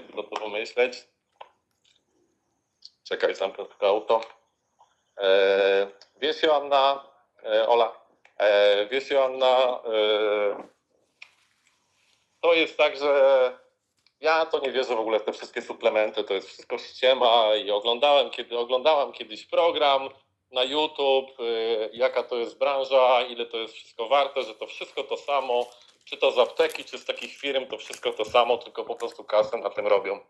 do to pomyśleć. Czekaj, zamknę tylko auto. E, wiesz Joanna, e, Ola, e, wiesz Joanna, e, to jest tak, że ja to nie wierzę w ogóle w te wszystkie suplementy, to jest wszystko ściema i oglądałem, kiedy oglądałam kiedyś program na YouTube, y, jaka to jest branża, ile to jest wszystko warte, że to wszystko to samo, czy to z apteki, czy z takich firm, to wszystko to samo, tylko po prostu kasę na tym robią.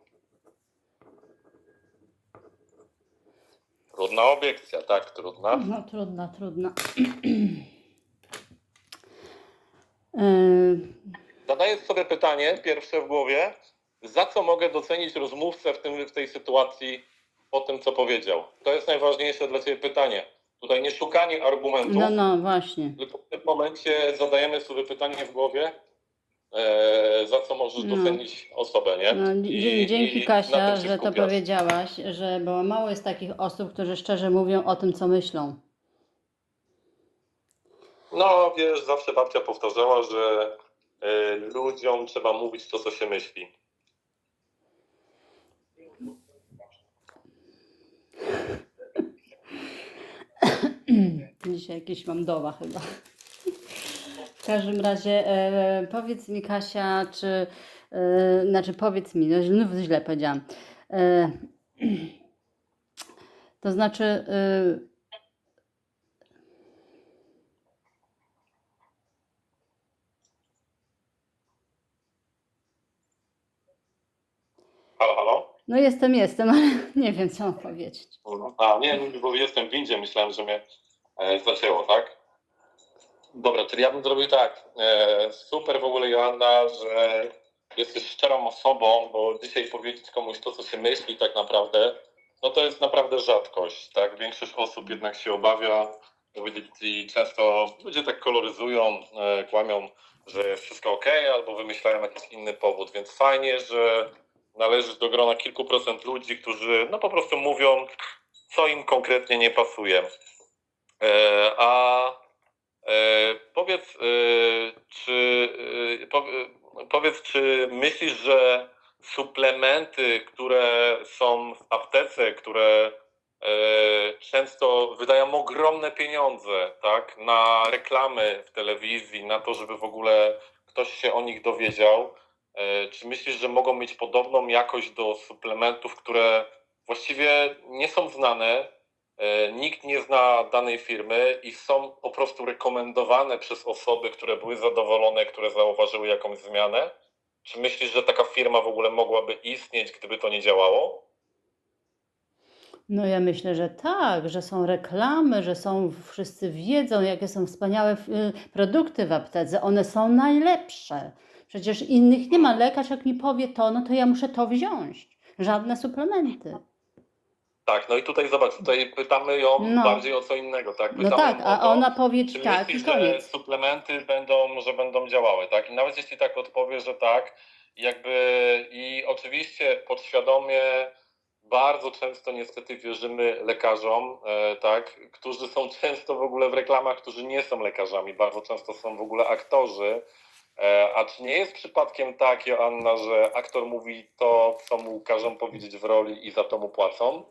Trudna obiekcja, tak, trudna. No trudno, trudno. Yy, Zadaję sobie pytanie, pierwsze w głowie, za co mogę docenić rozmówcę w, tym, w tej sytuacji po tym, co powiedział? To jest najważniejsze dla Ciebie pytanie. Tutaj nie szukanie argumentów, no, no, właśnie. tylko w tym momencie zadajemy sobie pytanie w głowie, e, za co możesz No. docenić osobę, nie? No, I- dzięki i Kasia, że to powiedziałaś, że bo mało jest takich osób, którzy szczerze mówią o tym, co myślą. No, wiesz, zawsze babcia powtarzała, że e, ludziom trzeba mówić to, co się myśli. Dzisiaj jakieś mam doła chyba. W każdym razie e, powiedz mi Kasia, czy e, znaczy powiedz mi, no znów źle powiedziałam. E, to znaczy e, Halo, halo? No jestem, jestem, ale nie wiem co mam powiedzieć. A, nie, bo jestem w windzie, myślałem, że mnie e, zaczęło, tak? Dobra, czyli ja bym zrobił tak. E, super w ogóle, Joanna, że jesteś szczerą osobą, bo dzisiaj powiedzieć komuś to, co się myśli tak naprawdę, no to jest naprawdę rzadkość, tak? Większość osób jednak się obawia powiedzieć i często ludzie tak koloryzują, e, kłamią, że wszystko ok, albo wymyślają jakiś inny powód, więc fajnie, że należysz do grona kilku procent ludzi, którzy no po prostu mówią, co im konkretnie nie pasuje. E, a e, powiedz, e, czy e, po, e, powiedz, czy myślisz, że suplementy, które są w aptece, które e, często wydają ogromne pieniądze, tak, na reklamy w telewizji, na to, żeby w ogóle ktoś się o nich dowiedział, Czy myślisz, że mogą mieć podobną jakość do suplementów, które właściwie nie są znane, e, nikt nie zna danej firmy i są po prostu rekomendowane przez osoby, które były zadowolone, które zauważyły jakąś zmianę? Czy myślisz, że taka firma w ogóle mogłaby istnieć, gdyby to nie działało? No ja myślę, że tak, że są reklamy, że są, wszyscy wiedzą, jakie są wspaniałe y, produkty w aptece. One są najlepsze. Przecież innych nie ma. Lekarz jak mi powie to, no to ja muszę to wziąć. Żadne suplementy. Tak, no i tutaj zobacz, tutaj pytamy ją No. bardziej o co innego, tak? No Pytamy tak, o a to, ona powie Czy tak i myślisz, że koniec. suplementy będą, że będą działały, tak? I nawet jeśli tak odpowie, że tak, jakby i oczywiście podświadomie bardzo często niestety wierzymy lekarzom, e, tak, którzy są często w ogóle w reklamach, którzy nie są lekarzami, bardzo często są w ogóle aktorzy. E, a czy nie jest przypadkiem tak, Joanna, że aktor mówi to, co mu każą powiedzieć w roli i za to mu płacą?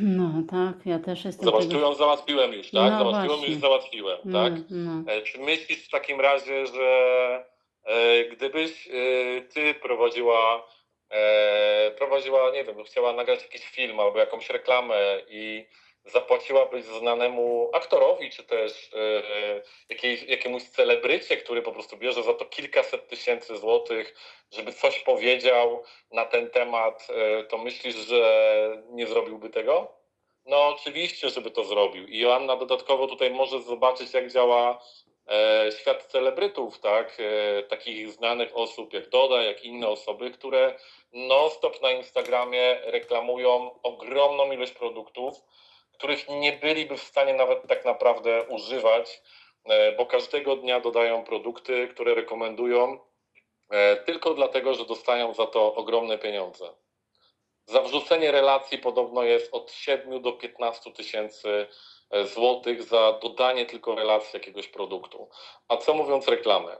No tak, ja też jestem Zobacz, tego- załatwiłem już, tak? No Załatwiłem właśnie. już, załatwiłem, no, tak? no. E, Czy myślisz w takim razie, że e, gdybyś e, ty prowadziła, e, prowadziła, nie wiem, chciała nagrać jakiś film albo jakąś reklamę i zapłaciłabyś znanemu aktorowi, czy też e, jakiej, jakiemuś celebrycie, który po prostu bierze za to kilkaset tysięcy złotych, żeby coś powiedział na ten temat, e, to myślisz, że nie zrobiłby tego? No oczywiście, żeby to zrobił. I Joanna dodatkowo tutaj może zobaczyć, jak działa e, świat celebrytów, tak? Takich znanych osób jak Doda, jak inne osoby, które non-stop na Instagramie reklamują ogromną ilość produktów, których nie byliby w stanie nawet tak naprawdę używać, e, bo każdego dnia dodają produkty, które rekomendują e, tylko dlatego, że dostają za to ogromne pieniądze. Za wrzucenie relacji podobno jest od 7 do 15 tysięcy e, złotych za dodanie tylko relacji jakiegoś produktu. A co mówiąc reklamy?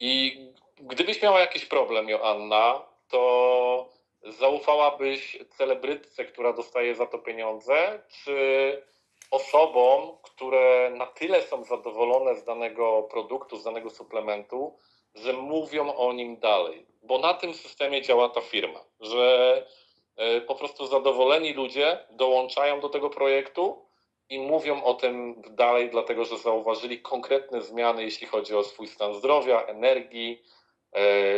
I gdybyś miała jakiś problem, Joanna, to zaufałabyś celebrytce, która dostaje za to pieniądze, czy osobom, które na tyle są zadowolone z danego produktu, z danego suplementu, że mówią o nim dalej? Bo na tym systemie działa ta firma, że e, po prostu zadowoleni ludzie dołączają do tego projektu i mówią o tym dalej, dlatego że zauważyli konkretne zmiany, jeśli chodzi o swój stan zdrowia, energii,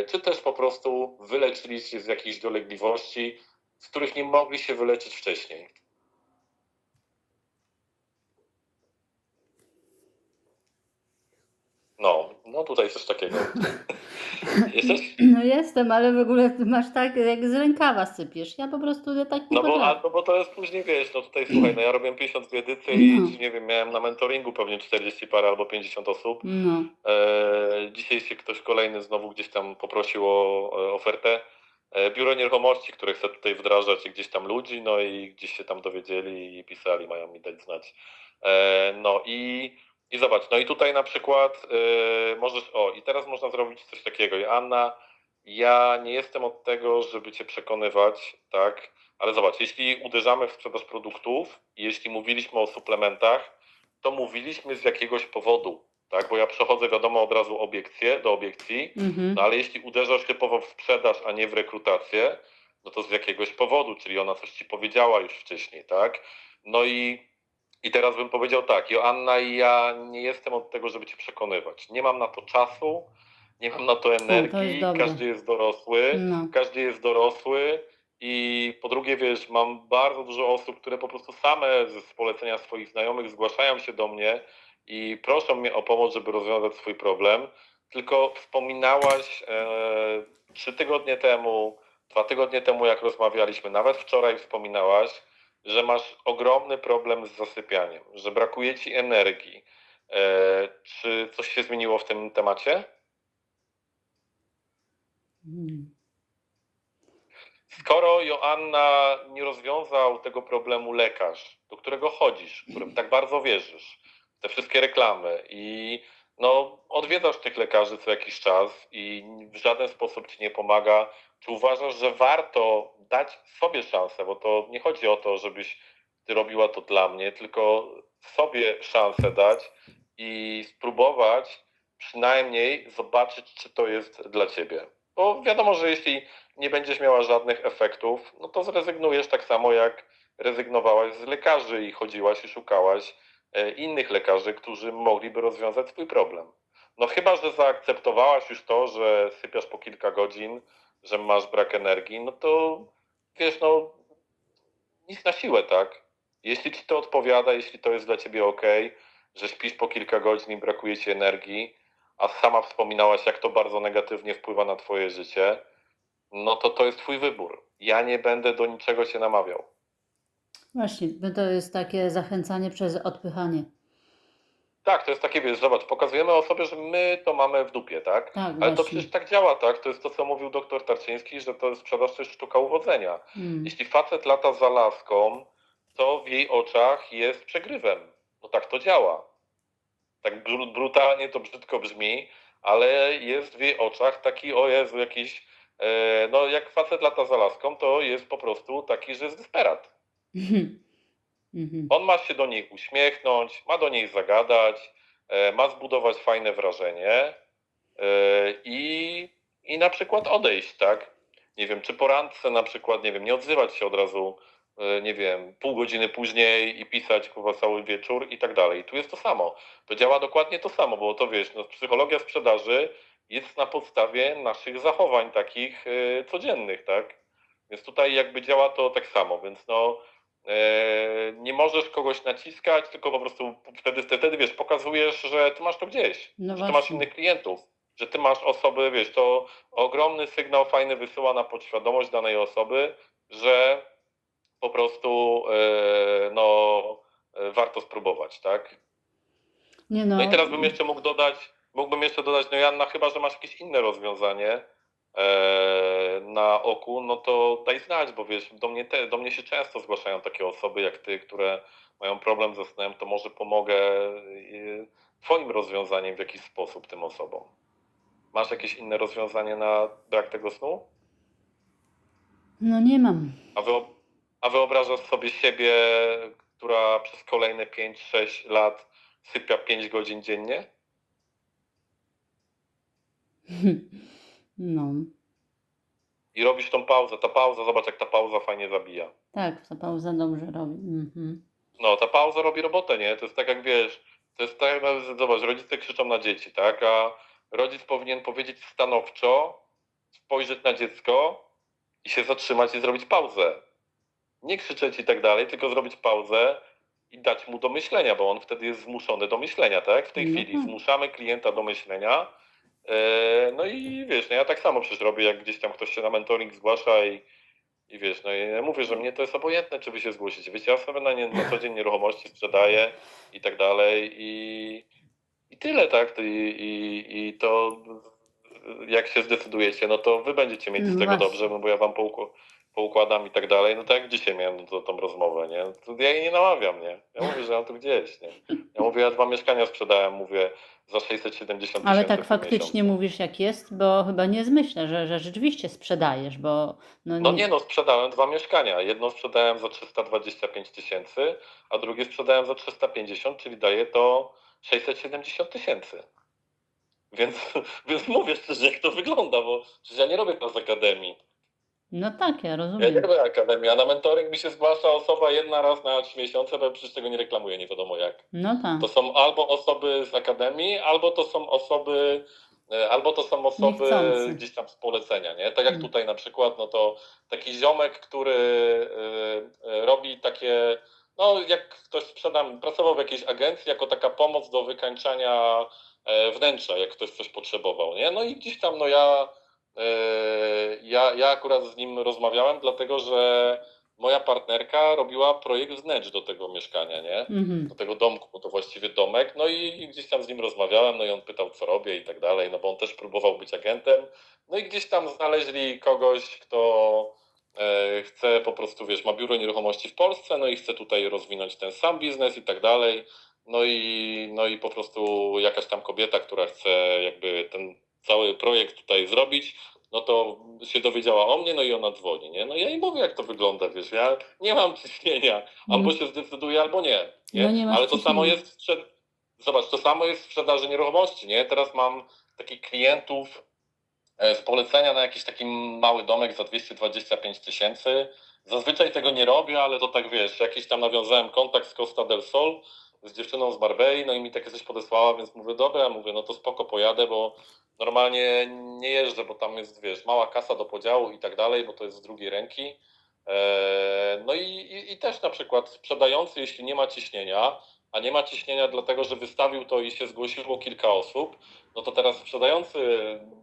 czy też po prostu wyleczyli się z jakichś dolegliwości, z których nie mogli się wyleczyć wcześniej. No, no tutaj coś takiego. Jesteś? No jestem, ale w ogóle masz tak, jak z rękawa sypiesz. Ja po prostu ja tak nie No bo, a, no bo to jest później, wiesz, no tutaj słuchaj, no ja robiłem 52 edycje i No. nie wiem, miałem na mentoringu pewnie 40 parę albo 50 osób. No, E, dzisiaj się ktoś kolejny znowu gdzieś tam poprosił o e, ofertę. E, biuro nieruchomości, które chce tutaj wdrażać gdzieś tam ludzi, no i gdzieś się tam dowiedzieli i pisali, mają mi dać znać. E, no i, i zobacz, no i tutaj na przykład e, możesz, o i teraz można zrobić coś takiego. I Anna, ja nie jestem od tego, żeby cię przekonywać, tak, ale zobacz, jeśli uderzamy w sprzedaż produktów, jeśli mówiliśmy o suplementach, to mówiliśmy z jakiegoś powodu, tak, bo ja przechodzę wiadomo od razu obiekcje, do obiekcji, mhm. no ale jeśli uderzasz typowo w sprzedaż, a nie w rekrutację, no to z jakiegoś powodu, czyli ona coś ci powiedziała już wcześniej, tak? No i, i teraz bym powiedział tak, Joanna, ja nie jestem od tego, żeby cię przekonywać. Nie mam na to czasu, nie mam na to energii, dobre. każdy jest dorosły, no. każdy jest dorosły i po drugie, wiesz, mam bardzo dużo osób, które po prostu same z polecenia swoich znajomych zgłaszają się do mnie i proszą mnie o pomoc, żeby rozwiązać swój problem. Tylko wspominałaś e, trzy tygodnie temu, dwa tygodnie temu, jak rozmawialiśmy, nawet wczoraj wspominałaś, że masz ogromny problem z zasypianiem, że brakuje ci energii. E, czy coś się zmieniło w tym temacie? Skoro Joanna nie rozwiązał tego problemu lekarz, do którego chodzisz, którym tak bardzo wierzysz, te wszystkie reklamy i no, odwiedzasz tych lekarzy co jakiś czas i w żaden sposób ci nie pomaga, czy uważasz, że warto dać sobie szansę, bo to nie chodzi o to, żebyś ty robiła to dla mnie, tylko sobie szansę dać i spróbować przynajmniej zobaczyć, czy to jest dla ciebie. Bo wiadomo, że jeśli nie będziesz miała żadnych efektów, no to zrezygnujesz tak samo jak rezygnowałaś z lekarzy i chodziłaś i szukałaś innych lekarzy, którzy mogliby rozwiązać twój problem. No chyba, że zaakceptowałaś już to, że sypiasz po kilka godzin, że masz brak energii, no to wiesz, no nic na siłę, tak? Jeśli ci to odpowiada, jeśli to jest dla ciebie ok, że śpisz po kilka godzin i brakuje ci energii, a sama wspominałaś, jak to bardzo negatywnie wpływa na twoje życie, no to to jest twój wybór. Ja nie będę do niczego się namawiał. Właśnie, bo to jest takie zachęcanie przez odpychanie. Tak, to jest takie, wiesz, zobacz, pokazujemy osobie, że my to mamy w dupie, tak? Tak, Ale to właśnie. przecież tak działa, tak? To jest to, co mówił doktor Tarczyński, że to jest sprzedaż, to jest sztuka uwodzenia. Mm. Jeśli facet lata za laską, to w jej oczach jest przegrywem. No tak to działa. Tak bru- brutalnie to brzydko brzmi, ale jest w jej oczach taki, o Jezu, jakiś, e, no jak facet lata za laską, to jest po prostu taki, że jest desperat. Mhm. Mhm. On ma się do niej uśmiechnąć, ma do niej zagadać, e, ma zbudować fajne wrażenie e, i, i na przykład odejść, tak? Nie wiem, czy po randce na przykład, nie wiem, nie odzywać się od razu, e, nie wiem, pół godziny później i pisać kurwa cały wieczór i tak dalej. Tu jest to samo. To działa dokładnie to samo, bo to wiesz, no, psychologia sprzedaży jest na podstawie naszych zachowań takich codziennych, tak? Więc tutaj jakby działa to tak samo, więc no nie możesz kogoś naciskać, tylko po prostu wtedy, wtedy wiesz, pokazujesz, że ty masz to gdzieś, No że ty masz innych klientów, że ty masz osoby, wiesz, to ogromny sygnał fajny wysyła na podświadomość danej osoby, że po prostu e, no e, warto spróbować, tak? Nie no. No i teraz bym jeszcze mógł dodać, mógłbym jeszcze dodać, no Janna, chyba, że masz jakieś inne rozwiązanie e, na oku, no to daj znać, bo wiesz, do mnie, te, do mnie się często zgłaszają takie osoby jak ty, które mają problem ze snem, to może pomogę e, twoim rozwiązaniem w jakiś sposób tym osobom. Masz jakieś inne rozwiązanie na brak tego snu? No nie mam. A, a wyobrażasz sobie siebie, która przez kolejne 5-6 lat sypia 5 godzin dziennie? No, I robisz tą pauzę. Ta pauza, zobacz jak ta pauza fajnie zabija. tak, ta pauza dobrze robi. Mhm. No, ta pauza robi robotę, nie? To jest tak jak wiesz, to jest tak, jak, zobacz, rodzice krzyczą na dzieci, tak? A rodzic powinien powiedzieć stanowczo, spojrzeć na dziecko i się zatrzymać i zrobić pauzę. Nie krzyczeć i tak dalej, tylko zrobić pauzę i dać mu do myślenia, bo on wtedy jest zmuszony do myślenia, tak? W tej No chwili tak. zmuszamy klienta do myślenia. E, No i wiesz, no ja tak samo przecież robię, jak gdzieś tam ktoś się na mentoring zgłasza i, i wiesz, no i ja mówię, że mnie to jest obojętne, czy wy się zgłosicie. Wiecie, ja sobie na, nie, na co dzień nieruchomości sprzedaję i tak dalej i, i tyle, tak? I, i, I to jak się zdecydujecie, no to wy będziecie mieć No z tego właśnie. dobrze, no bo ja wam poukł- poukładam i tak dalej. No tak jak dzisiaj miałem no to, tą rozmowę, nie? To ja jej nie namawiam, nie? Ja mówię, że mam to gdzieś, nie? Ja mówię, ja dwa mieszkania sprzedałem, mówię, za 670 Ale tak faktycznie miesiącu. mówisz jak jest, bo chyba nie zmyślę, że, że rzeczywiście sprzedajesz, bo no, No nie no, sprzedałem dwa mieszkania. Jedno sprzedałem za 325 tysięcy, a drugie sprzedałem za 350, czyli daje to 670 tysięcy. Więc, więc mówię szczerze, jak to wygląda, bo przecież ja nie robię to z akademii. No tak, ja Ja nie rozumiem. robię akademii, a na mentoring mi się zgłasza osoba jedna raz na trzy miesiące, bo ja przecież tego nie reklamuję, nie wiadomo jak. No tak. To są albo osoby z akademii, albo to są osoby, e, albo to są osoby Niechcący. gdzieś tam z polecenia, nie? Tak jak Mm. tutaj na przykład, no to taki ziomek, który e, e, robi takie, no jak ktoś sprzedam, pracował w jakiejś agencji jako taka pomoc do wykańczania e, wnętrza, jak ktoś coś potrzebował, nie? No i gdzieś tam, no ja, ja, ja akurat z nim rozmawiałem, dlatego że moja partnerka robiła projekt wnętrz do tego mieszkania, nie? Mhm. do tego domku, bo to właściwie domek, no i, i gdzieś tam z nim rozmawiałem, no i on pytał, co robię i tak dalej, no bo on też próbował być agentem, no i gdzieś tam znaleźli kogoś, kto e, chce po prostu, wiesz, ma biuro nieruchomości w Polsce, no i chce tutaj rozwinąć ten sam biznes i tak dalej, no i, no i po prostu jakaś tam kobieta, która chce jakby ten cały projekt tutaj zrobić, no to się dowiedziała o mnie, no i ona dzwoni, nie? No ja jej mówię, jak to wygląda, wiesz, ja nie mam ciśnienia, albo się zdecyduje, albo nie. nie? No nie masz Ale to samo jest w sprzed... Zobacz, to samo jest w sprzedaży nieruchomości, nie? Teraz mam takich klientów e, z polecenia na jakiś taki mały domek za 225 tysięcy. Zazwyczaj tego nie robię, ale to tak wiesz, jakiś tam nawiązałem kontakt z Costa del Sol z dziewczyną z Barbei, no i mi takie coś podesłała, więc mówię, dobra, mówię, no to spoko, pojadę, bo normalnie nie jeżdżę, bo tam jest, wiesz, mała kasa do podziału i tak dalej, bo to jest z drugiej ręki. Eee, No i, i, i też na przykład sprzedający, jeśli nie ma ciśnienia, a nie ma ciśnienia dlatego, że wystawił to i się zgłosiło kilka osób, no to teraz sprzedający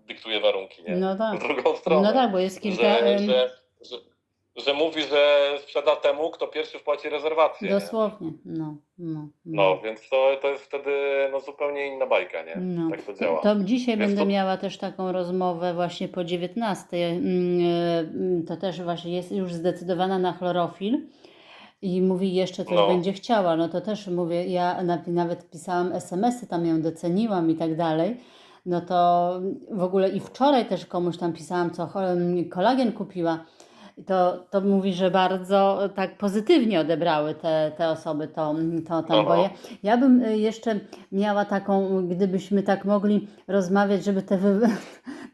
dyktuje warunki, nie? No tak. W drugą stronę. No tak, bo jest kilka. że, że, że, że mówi, że sprzeda temu, kto pierwszy wpłaci rezerwację. nie? Dosłownie. No, no, No, więc to, to jest wtedy no, zupełnie inna bajka, nie? No, Tak to działa. To dzisiaj Więc będę to- miała też taką rozmowę właśnie po 19. Mm, e, To też właśnie jest już zdecydowana na chlorofil i mówi jeszcze coś No. będzie chciała. No to też mówię, ja na- nawet pisałam SMS-y, tam ją doceniłam i tak dalej. No to w ogóle i wczoraj też komuś tam pisałam, co cho- kolagen kupiła. I To, to mówi, że bardzo tak pozytywnie odebrały te, te osoby to, to tam, bo Aha. ja, bym y, jeszcze miała taką, gdybyśmy tak mogli rozmawiać, żeby te, wy,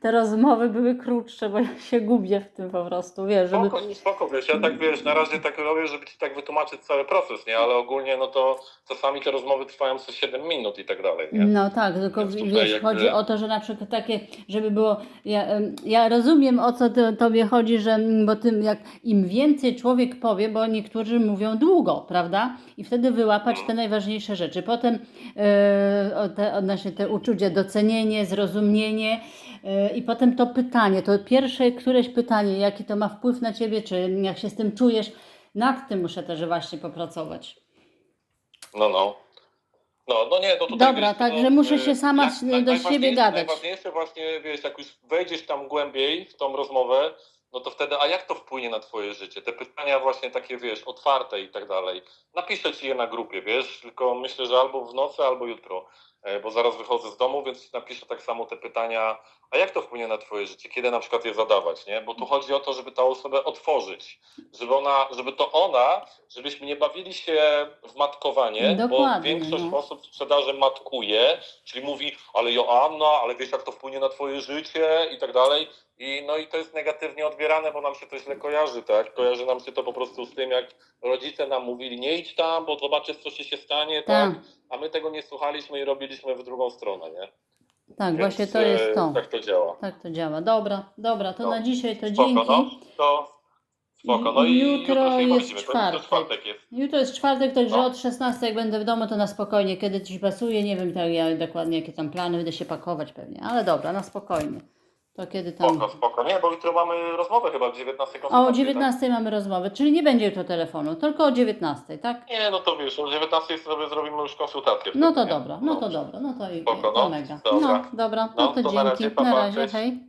te rozmowy były krótsze, bo ja się gubię w tym po prostu, wiesz, żeby... Spoko, nie, spoko, wiesz, ja tak wiesz, na razie tak robię, żeby ci tak wytłumaczyć cały proces, nie? Ale ogólnie no to czasami te rozmowy trwają co 7 minut i tak dalej, nie? No tak, tylko wiesz, chodzi o to, że na przykład takie, żeby było, ja, ja rozumiem o co ty, tobie chodzi, że mm, bo tym jak im więcej człowiek powie, bo niektórzy mówią długo, prawda? I wtedy wyłapać te najważniejsze rzeczy. Potem o te, odnośnie te uczucie, docenienie, zrozumienie i potem to pytanie, to pierwsze któreś pytanie, jaki to ma wpływ na ciebie, czy jak się z tym czujesz, nad tym muszę też właśnie popracować. No, no. No, no nie, to tutaj... Dobra, wiesz, także no, muszę e, się sama jak- naj- do siebie gadać. Najważniejsze właśnie, wiesz, jak już wejdziesz tam głębiej w tą rozmowę, no to wtedy, a jak to wpłynie na twoje życie? Te pytania właśnie takie, wiesz, otwarte i tak dalej. Napiszę ci je na grupie, wiesz, tylko myślę, że albo w nocy, albo jutro, e, bo zaraz wychodzę z domu, więc napiszę tak samo te pytania a jak to wpłynie na twoje życie, kiedy na przykład je zadawać, nie? Bo tu chodzi o to, żeby tę osobę otworzyć, żeby ona, żeby to ona, żebyśmy nie bawili się w matkowanie, bo Dokładnie, większość no. osób w sprzedaży matkuje, czyli mówi, ale Joanna, ale wiesz jak to wpłynie na twoje życie i tak dalej. I, no i to jest negatywnie odbierane, bo nam się to źle kojarzy, tak? Kojarzy nam się to po prostu z tym, jak rodzice nam mówili, nie idź tam, bo zobaczysz, co się stanie, tak? Tak, A my tego nie słuchaliśmy i robiliśmy w drugą stronę, nie? Tak, Więc, właśnie to e, jest to. Tak to działa. Tak to działa. Dobra, dobra, to No, na dzisiaj to Spoko, dzięki. no. To spoko. No i Jutro jutro, się jest czwartek. czwartek jest. Jutro jest czwartek, także No. od 16 jak będę w domu, to na spokojnie, kiedy ci pasuje, nie wiem tak ja dokładnie jakie tam plany, będę się pakować pewnie, ale dobra, na spokojnie. To kiedy tam... Spoko, spoko. Nie, bo jutro mamy rozmowę chyba o 19 A o konsultacji, 19 mamy rozmowę, czyli nie będzie jutro telefonu, tylko o 19, tak? Tak? Nie, no to wiesz, o 19 sobie zrobimy już konsultację. No wtedy, to nie? dobra, no to dobra, no to, i, Spoko, to no. mega. Dobra. No dobra, No, no to to na razie, dzięki, pa, na pa, razie, cześć. hej.